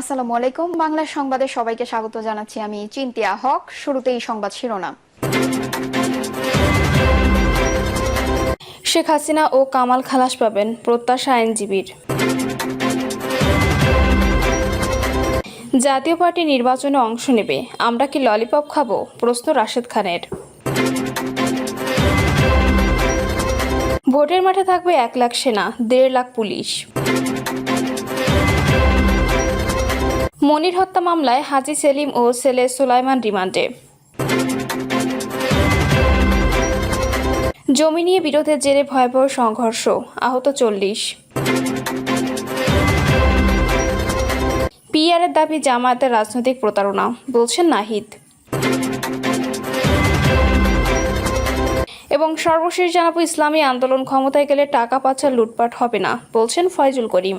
আসসালামু আলাইকুম। বাংলা সংবাদে সবাইকে স্বাগত জানাচ্ছি আমি চিন্তিয়া হক। শুরুতেই সংবাদ শিরোনাম। শেখ হাসিনা ও কামাল খালাস পাবেন প্রত্যাশা আইনজীবীর। জাতীয় পার্টি নির্বাচনে অংশ নেবে। আমরা কি ললিপপ খাব? প্রশ্ন রাশেদ খানের। ভোটের মাঠে থাকবে এক লাখ সেনা, দেড় লাখ পুলিশ। মনির হত্যা মামলায় হাজি সেলিম ও ছেলে সুলাইমান রিমান্ডে। জমি নিয়ে বিরোধের জেরে ভয়াবহ সংঘর্ষ, আহত চল্লিশ। পিআরের দাবি জামায়াতের রাজনৈতিক প্রতারণা, বলছেন নাহিদ। এবং সর্বশেষ জানাব, ইসলামী আন্দোলন ক্ষমতায় গেলে টাকা পাচার, লুটপাট হবে না, বলছেন ফয়জুল করিম।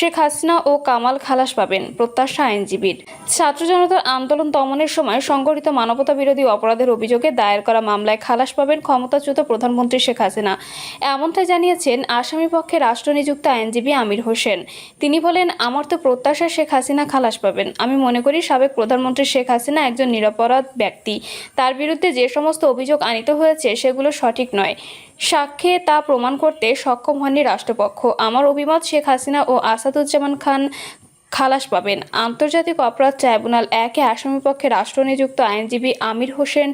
শেখ হাসিনা ও কামাল খালাস পাবেন প্রত্যাশা আইনজীবীর। ছাত্র জনতার আন্দোলন দমনের সময় সংগঠিত মানবতা বিরোধী অপরাধের অভিযোগে দায়ের করা মামলায় খালাস পাবেন ক্ষমতাচ্যুত প্রধানমন্ত্রী শেখ হাসিনা। এমনটাই জানিয়েছেন আসামি পক্ষে রাষ্ট্রনিযুক্ত আইনজীবী আমির হোসেন। তিনি বলেন, আমার তো প্রত্যাশা শেখ হাসিনা খালাস পাবেন। আমি মনে করি সাবেক প্রধানমন্ত্রী শেখ হাসিনা একজন নিরাপরাধ ব্যক্তি। তার বিরুদ্ধে যে সমস্ত অভিযোগ আনিত হয়েছে সেগুলো সঠিক নয়। সাক্ষ্যে তা প্রমাণ করতে সক্ষম হননি রাষ্ট্রপক্ষ। আমার অভিমত শেখ হাসিনা ও আসাদুজ্জামান খান খালাস পাবেন। আন্তর্জাতিক অপরাধ ট্রাইব্যুনাল একে আসামিপক্ষে রাষ্ট্রনিযুক্ত আইনজীবী আমির হোসেন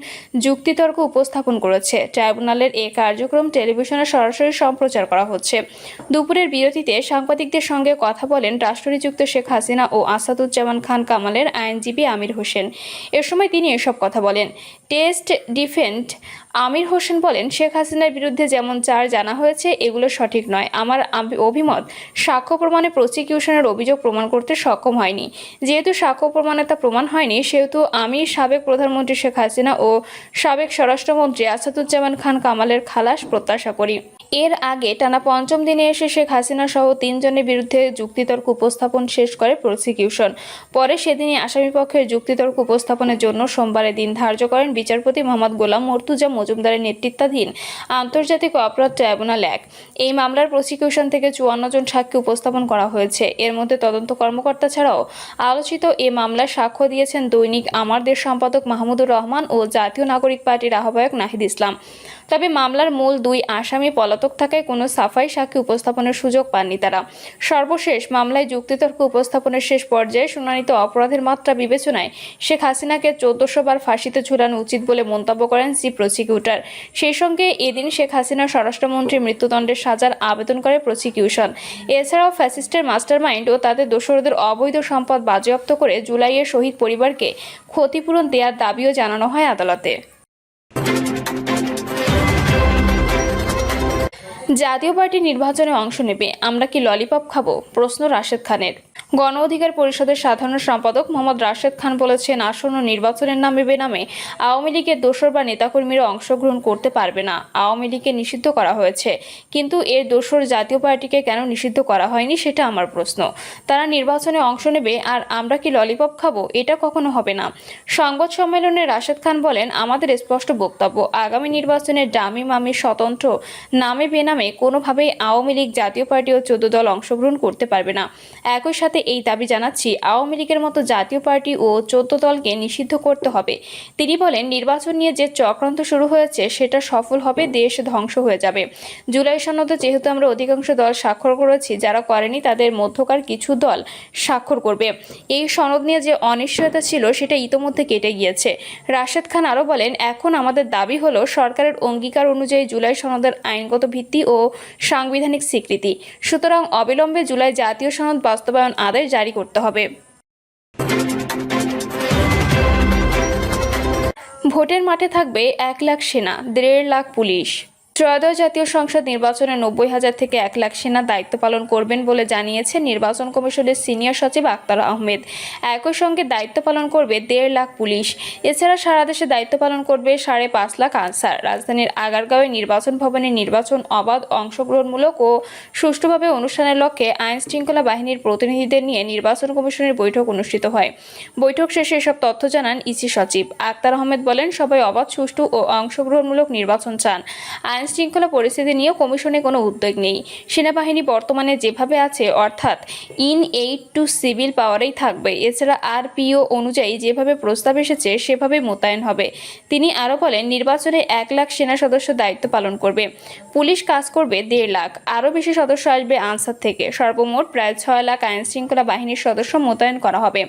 যুক্তিতর্ক উপস্থাপন করেছে। ট্রাইব্যুনালের এ কার্যক্রম টেলিভিশনে সরাসরি সম্প্রচার করা হচ্ছে। দুপুরের বিরতিতে সাংবাদিকদের সঙ্গে কথা বলেন রাষ্ট্রনিযুক্ত শেখ হাসিনা ও আসাদুজ্জামান খান কামালের আইনজীবী আমির হোসেন। এ সময় তিনি এসব কথা বলেন। টেস্ট ডিফেন্ড আমির হোসেন বলেন, শেখ হাসিনার বিরুদ্ধে যেমন চার জানা হয়েছে, এগুলো সঠিক নয়। আমার অভিমত, সাক্ষ্য প্রমাণে প্রসিকিউশনের অভিযোগ প্রমাণ করতে সক্ষম হয়নি। যেহেতু সাক্ষ্য প্রমাণতা প্রমাণ হয়নি, সেহেতু আমি সাবেক প্রধানমন্ত্রী শেখ হাসিনা ও সাবেক স্বরাষ্ট্রমন্ত্রী আসাদুজ্জামান খান কামালের খালাস প্রত্যাশা করি। এর আগে টানা পঞ্চম দিনে এসে শেখ হাসিনা সহ তিনজনের বিরুদ্ধে যুক্তিতর্ক উপস্থাপন শেষ করে প্রসিকিউশন। পরে সেদিনই আসামিপক্ষের যুক্তিতর্ক উপস্থাপনের জন্য সোমবারের দিন ধার্য করেন বিচারপতি মোহাম্মদ গোলাম মর্তুজা মজুমদারের নেতৃত্বাধীন আন্তর্জাতিক অপরাধ ট্রাইব্যুনাল এক। এই মামলার প্রসিকিউশন থেকে চুয়ান্ন জন সাক্ষী উপস্থাপন করা হয়েছে। এর মধ্যে তদন্ত কর্মকর্তা ছাড়াও আলোচিত এ মামলায় সাক্ষ্য দিয়েছেন দৈনিক আমার দেশ সম্পাদক মাহমুদুর রহমান ও জাতীয় নাগরিক পার্টির আহ্বায়ক নাহিদ ইসলাম। তবে মামলার মূল দুই আসামি পলাতক থাকায় কোনো সাফাই সাক্ষী উপস্থাপনের সুযোগ পাননি তারা। সর্বশেষ মামলায় যুক্তিতর্ক উপস্থাপনের শেষ পর্যায়ে শুনানিতে অপরাধের মাত্রা বিবেচনায় শেখ হাসিনাকে চোদ্দশো বার ফাঁসিতে ঝুলানো উচিত বলে মন্তব্য করেন চিফ প্রসিকিউটর। সেই সঙ্গে এদিন শেখ হাসিনা স্বরাষ্ট্রমন্ত্রীর মৃত্যুদণ্ডের সাজার আবেদন করে প্রসিকিউশন। এছাড়াও ফ্যাসিস্টের মাস্টারমাইন্ড ও তাদের দোসরদের অবৈধ সম্পদ বাজেয়াপ্ত করে জুলাইয়ে শহীদ পরিবারকে ক্ষতিপূরণ দেওয়ার দাবিও জানানো হয় আদালতে। জাতীয় পার্টি নির্বাচনে অংশ নেবে। আমরা কি ললিপপ খাব? প্রশ্ন রাশেদ খানের। গণ অধিকার পরিষদের সাধারণ সম্পাদক মোহাম্মদ রাশেদ খান বলেছেন, আসন্ন নির্বাচনের নামে বেনামে আওয়ামী লীগের দোসর বা নেতাকর্মীরা অংশগ্রহণ করতে পারবে না। আওয়ামী লীগকে নিষিদ্ধ করা হয়েছে। কিন্তু এর দোসর জাতীয় পার্টিকে কেন নিষিদ্ধ করা হয়নি, সেটা আমার প্রশ্ন। তারা নির্বাচনে অংশ নেবে, আর আমরা কি ললিপপ খাব? এটা কখনো হবে না। সংবাদ সম্মেলনে রাশেদ খান বলেন, আমাদের স্পষ্ট বক্তব্য, আগামী নির্বাচনে ডামি মামি স্বতন্ত্র নামে বেনামে কোনোভাবেই আওয়ামী লীগ জাতীয় পার্টি ও চোদ্দ দল অংশগ্রহণ করতে পারবে না। একই সাথে এই দাবি জানাচ্ছি, আওয়ামী লীগের মতো জাতীয় পার্টি ও চোদ্দ দলকে নিষিদ্ধ করতে হবে। তিনি বলেন, নির্বাচন নিয়ে যে চক্রান্ত শুরু হয়েছে, সেটা সফল হবে, দেশ ধ্বংস হয়ে যাবে। জুলাই সনদে যেহেতু আমরা অধিকাংশ দল স্বাক্ষর করেছি, যারা করেনি তাদের মধ্যকার কিছু দল স্বাক্ষর করবে। এই সনদ নিয়ে যে অনিশ্চয়তা ছিল, সেটা ইতোমধ্যে কেটে গিয়েছে। রাশেদ খান আরও বলেন, এখন আমাদের দাবি হলো সরকারের অঙ্গীকার অনুযায়ী জুলাই সনদের আইনগত ভিত্তি ও সাংবিধানিক স্বীকৃতি। সুতরাং অবিলম্বে জুলাই জাতীয় সনদ বাস্তবায়ন আদেশ জারি করতে হবে। ভোটের মাঠে থাকবে এক লাখ সেনা দেড় লাখ পুলিশ। ত্রয়োদশ জাতীয় সংসদ নির্বাচনে নব্বই হাজার থেকে এক লাখ সেনা দায়িত্ব পালন করবেন বলে জানিয়েছে নির্বাচন কমিশনের সিনিয়র সচিব আক্তার আহমেদ। একই সঙ্গে দায়িত্ব পালন করবে দেড় লাখ পুলিশ। এছাড়া সারা দেশে দায়িত্ব পালন করবে সাড়ে পাঁচ লাখ আনসার। রাজধানীর আগারগাঁওয়ে নির্বাচন ভবনে নির্বাচন অবাধ অংশগ্রহণমূলক ও সুষ্ঠুভাবে অনুষ্ঠানের লক্ষ্যে আইন শৃঙ্খলা বাহিনীর প্রতিনিধিদের নিয়ে নির্বাচন কমিশনের বৈঠক অনুষ্ঠিত হয়। বৈঠক শেষে এসব তথ্য জানান ইসি সচিব। আক্তার আহমেদ বলেন, সবাই অবাধ, সুষ্ঠু ও অংশগ্রহণমূলক নির্বাচন চান। আইন শৃঙ্খলা পরিস্থিতি নিয়ে কমিশনে কোনো উদ্যোগ নেই। সেনাবাহিনী বর্তমানে যেভাবে আছে, অর্থাৎ ইন এইড টু সিভিল পাওয়ারেই থাকবে। এছাড়া আরপিও অনুযায়ী যেভাবে প্রস্তাব এসেছে সেভাবে মোতায়েন হবে। তিনি আরও বলেন, নির্বাচনে এক লাখ সেনা সদস্য দায়িত্ব পালন করবে। পুলিশ কাজ করবে দেড় লাখ। আরও বেশি সদস্য আসবে আনসার থেকে। সর্বমোট প্রায় ছয় লাখ আইনশৃঙ্খলা বাহিনীর সদস্য মোতায়েন করা হবে।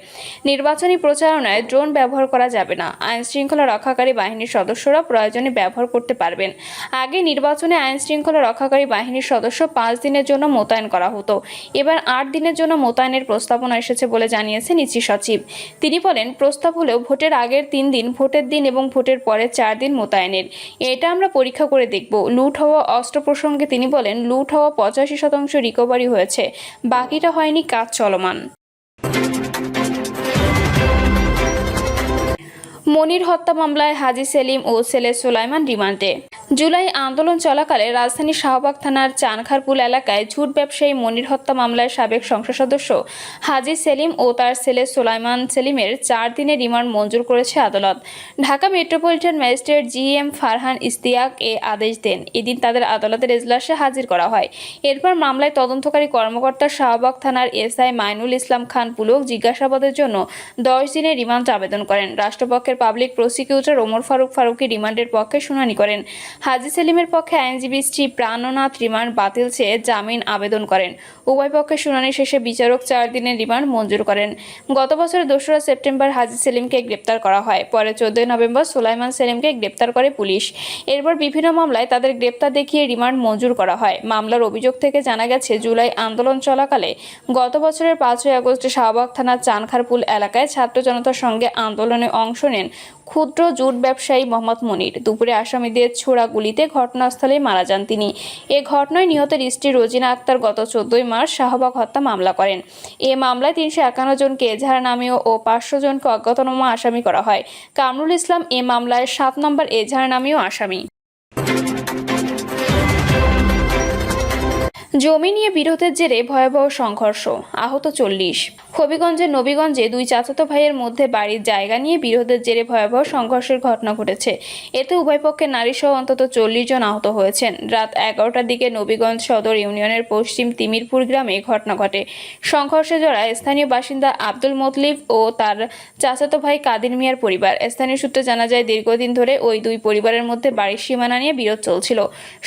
নির্বাচনী প্রচারণায় ড্রোন ব্যবহার করা যাবে না। আইনশৃঙ্খলা রক্ষাকারী বাহিনীর সদস্যরা প্রয়োজনে ব্যবহার করতে পারবেন। আগে নির্বাচনে আইন শৃঙ্খলা রক্ষাকারী বাহিনীর সদস্য পাঁচ দিনের জন্য মোতায়েন করা হতো। এবার আট দিনের জন্য মোতায়েনের প্রস্তাবনা এসেছে বলে জানিয়েছেন ইসি সচিব। তিনি বলেন, প্রস্তাব হলেও ভোটের আগের তিন দিন, ভোটের দিন এবং ভোটের পরের চার দিন মোতায়েনের। এটা আমরা পরীক্ষা করে দেখব। লুট হওয়া অস্ত্র প্রসঙ্গে তিনি বলেন, লুট হওয়া পঁচাশি শতাংশ রিকভারি হয়েছে, বাকিটা হয়নি কাজ চলমান। মনির হত্যা মামলায় হাজি সেলিম ও ছেলে সোলাইমান রিমান্ডে। জুলাই আন্দোলন চলাকালে রাজধানী শাহবাগ থানার চানখারপুল এলাকায় ঝুট ব্যবসায়ী মনির হত্যা মামলায় সাবেক সংসদ সদস্য হাজি সেলিম ও তার ছেলে সোলাইমান সেলিমের চার দিনের রিমান্ড মঞ্জুর করেছে আদালত। Dhaka metropolitan magistrate G M Farhan Istiaque এ আদেশ দেন। এদিন তাদের আদালতের এজলাসে হাজির করা হয়। এরপর মামলায় তদন্তকারী কর্মকর্তা শাহবাগ থানার এসআই মাইনুল ইসলাম খান পুলক জিজ্ঞাসাবাদের জন্য দশ দিনের রিমান্ড আবেদন করেন। রাষ্ট্রপক্ষের পাবলিক প্রসিকিউটর ওমর ফারুক ফারুকি রিমান্ডের পক্ষে শুনানি করেন। হাজি সেলিমের পক্ষে আইনজীবী শ্রী প্রাণনাথ রিমান্ড বাতিল চেয়ে জামিন আবেদন করেন। উভয় পক্ষের শুনানি শেষে বিচারক চার দিনের রিমান্ড মঞ্জুর করেন। গত বছরের দোসরা সেপ্টেম্বর হাজি সেলিমকে গ্রেপ্তার করা হয়। পরে চোদ্দই নভেম্বর সোলাইমান সেলিমকে গ্রেপ্তার করে পুলিশ। এরপর বিভিন্ন মামলায় তাদের গ্রেপ্তার দেখিয়ে রিমান্ড মঞ্জুর করা হয়। মামলার অভিযোগ থেকে জানা গেছে, জুলাই আন্দোলন চলাকালে গত বছরের পাঁচই আগস্টে শাহবাগ থানার চানখারপুল এলাকায় ছাত্র জনতার সঙ্গে আন্দোলনে অংশ নেন ক্ষুদ্র জুট ব্যবসায়ী মোহাম্মদ মনির। দুপুরে আসামিদের ছোড়া গুলিতে ঘটনাস্থলেই মারা যান তিনি। এ ঘটনায় নিহতের স্ত্রী রোজিনা আক্তার গত চোদ্দই মার্চ শাহবাগ হত্যা মামলা করেন। এ মামলায় তিনশো একান্ন জনকে এজাহার নামেও ও পাঁচশো জনকে অজ্ঞাতনামা আসামি করা হয়। কামরুল ইসলাম এ মামলায় সাত নম্বর এজাহার নামেও আসামি। জমি নিয়ে বিরোধের জেরে ভয়াবহ সংঘর্ষ, আহত চল্লিশ। হবিগঞ্জের নবীগঞ্জে দুই চাচাতো ভাইয়ের মধ্যে বাড়ির জায়গা নিয়ে বিরোধের জেরে ভয়াবহ সংঘর্ষের ঘটনা ঘটেছে। এতে উভয় পক্ষের নারীসহ অন্তত চল্লিশ জন আহত হয়েছেন। রাত এগারোটার দিকে নবীগঞ্জ সদর ইউনিয়নের পশ্চিম তিমিরপুর গ্রামে ঘটনা ঘটে। সংঘর্ষে জড়ায় স্থানীয় বাসিন্দা আব্দুল মতলিব ও তার চাচাতো ভাই কাদির মিয়ার পরিবার। স্থানীয় সূত্রে জানা যায়, দীর্ঘদিন ধরে ওই দুই পরিবারের মধ্যে বাড়ির সীমানা নিয়ে বিরোধ চলছিল।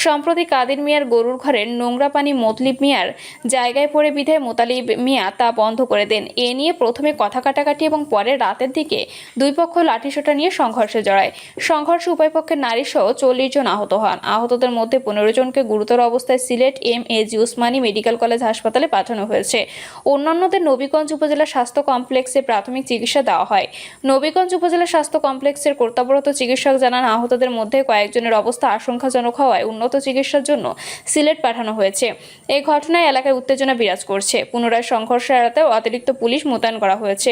সম্প্রতি কাদির মিয়ার গরুর ঘরের নোংরা পানি মতলিব মিয়ার জায়গায় পড়ে বিধায় মোতালিব মিয়া তা বন্ধ করে দেন। এ নিয়ে প্রথমে কথা কাটাকাটি এবং পরে রাতের দিকে দুই পক্ষ লাঠিসোঁটা নিয়ে সংঘর্ষে জড়ায়। সংঘর্ষে উভয় পক্ষের নারী সহ চল্লিশ জন আহত হন। আহতদের মধ্যে পনেরো জনকে গুরুতর অবস্থায় Sylhet M A G Osmani medical college হাসপাতালে পাঠানো হয়েছে। অন্যান্যদের নবীগঞ্জ উপজেলা স্বাস্থ্য কমপ্লেক্সে প্রাথমিক চিকিৎসা দেওয়া হয়। নবীগঞ্জ উপজেলা স্বাস্থ্য কমপ্লেক্সের কর্তব্যরত চিকিৎসক জানান, আহতদের মধ্যে কয়েকজনের অবস্থা আশঙ্কাজনক হওয়ায় উন্নত চিকিৎসার জন্য সিলেট পাঠানো হয়েছে। এই ঘটনায় এলাকায় উত্তেজনা বিরাজ করছে। পুনরায় সংঘর্ষ এড়াতেও অতিরিক্ত পুলিশ মোতায়েন করা হয়েছে।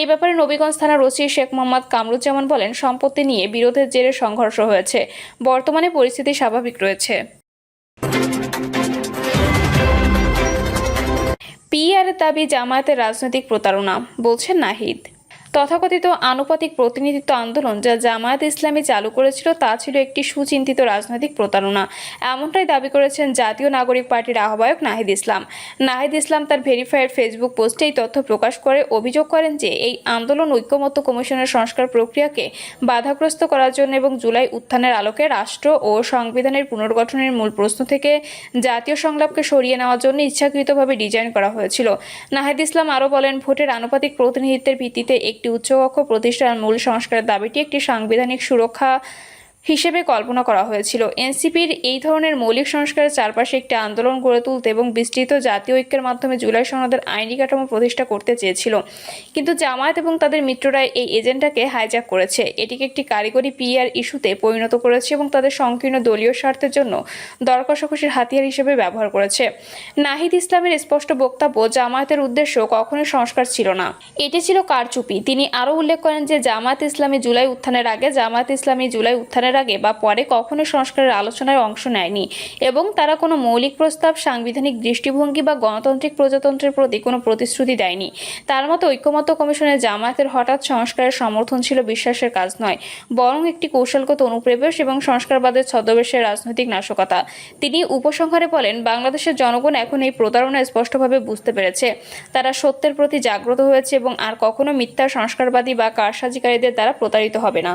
এই ব্যাপারে নবীগঞ্জ থানার ওসি শেখ মোহাম্মদ কামরুজ্জামান বলেন, সম্পত্তি নিয়ে বিরোধের জেরে সংঘর্ষ হয়েছে। বর্তমানে পরিস্থিতি স্বাভাবিক রয়েছে। পিআরের দাবি, জামায়াতের রাজনৈতিক প্রতারণা, বলছেন নাহিদ। তথাকথিত আনুপাতিক প্রতিনিধিত্ব আন্দোলন যা জামায়াত ইসলামী চালু করেছিল তা ছিল একটি সুচিন্তিত রাজনৈতিক প্রতারণা। এমনটাই দাবি করেছেন জাতীয় নাগরিক পার্টির আহ্বায়ক নাহিদ ইসলাম। নাহিদ ইসলাম তার ভেরিফাইড ফেসবুক পোস্টে এই তথ্য প্রকাশ করে অভিযোগ করেন যে, এই আন্দোলন ঐক্যমত্য কমিশনের সংস্কার প্রক্রিয়াকে বাধাগ্রস্ত করার জন্য এবং জুলাই উত্থানের আলোকে রাষ্ট্র ও সংবিধানের পুনর্গঠনের মূল প্রশ্ন থেকে জাতীয় সংলাপকে সরিয়ে নেওয়ার জন্য ইচ্ছাকৃতভাবে ডিজাইন করা হয়েছিল। নাহিদ ইসলাম আরও বলেন, ভোটের আনুপাতিক প্রতিনিধিত্বের ভিত্তিতে একটি উচ্চকক্ষ প্রতিষ্ঠার মূল সংস্কারের দাবিটি একটি সাংবিধানিক সুরক্ষা হিসেবে কল্পনা করা হয়েছিল। এনসিপির এই ধরনের মৌলিক সংস্কারের চারপাশে একটি আন্দোলন গড়ে তুলতে এবং বিস্তৃত জাতীয় ঐক্যের মাধ্যমে জুলাই সনদের আইনি কাঠামো প্রতিষ্ঠা করতে চেয়েছিল। কিন্তু জামায়াত এবং তাদের মিত্ররা এই এজেন্ডাকে হাইজ্যাক করেছে। এটিকে একটি কারিগরি পিআর ইস্যুতে পরিণত করেছে এবং তাদের সংকীর্ণ দলীয় স্বার্থের জন্য দর হাতিয়ার হিসেবে ব্যবহার করেছে। নাহিদ ইসলামের স্পষ্ট বক্তব্য, জামায়াতের উদ্দেশ্য কখনোই সংস্কার ছিল না। এটি ছিল কারচুপি। তিনি আরও উল্লেখ করেন যে, জামায়াত ইসলামী জুলাই উত্থানের আগে জামায়াত ইসলামী জুলাই উত্থানের আগে বা পরে কখনোই সংস্কারের আলোচনায় অংশ নেয়নি এবং তারা কোনো মৌলিক প্রস্তাব, সাংবিধানিক দৃষ্টিভঙ্গি বা গণতান্ত্রিক প্রজাতন্ত্রের প্রতি কোনো প্রতিশ্রুতি দেয়নি। তার মতো ঐক্যমত্য কমিশনের জামায়াতের হঠাৎ সংস্কারের সমর্থন ছিল বিশ্বাসের কাজ নয়, বরং একটি কৌশলগত অনুপ্রবেশ এবং সংস্কারবাদের ছদ্মবেশের রাজনৈতিক নাশকতা। তিনি উপসংহারে বলেন, বাংলাদেশের জনগণ এখন এই প্রতারণা স্পষ্টভাবে বুঝতে পেরেছে। তারা সত্যের প্রতি জাগ্রত হয়েছে এবং আর কখনো মিথ্যা, সংস্কারবাদী বা কারসাজিকারীদের দ্বারা প্রতারিত হবে না।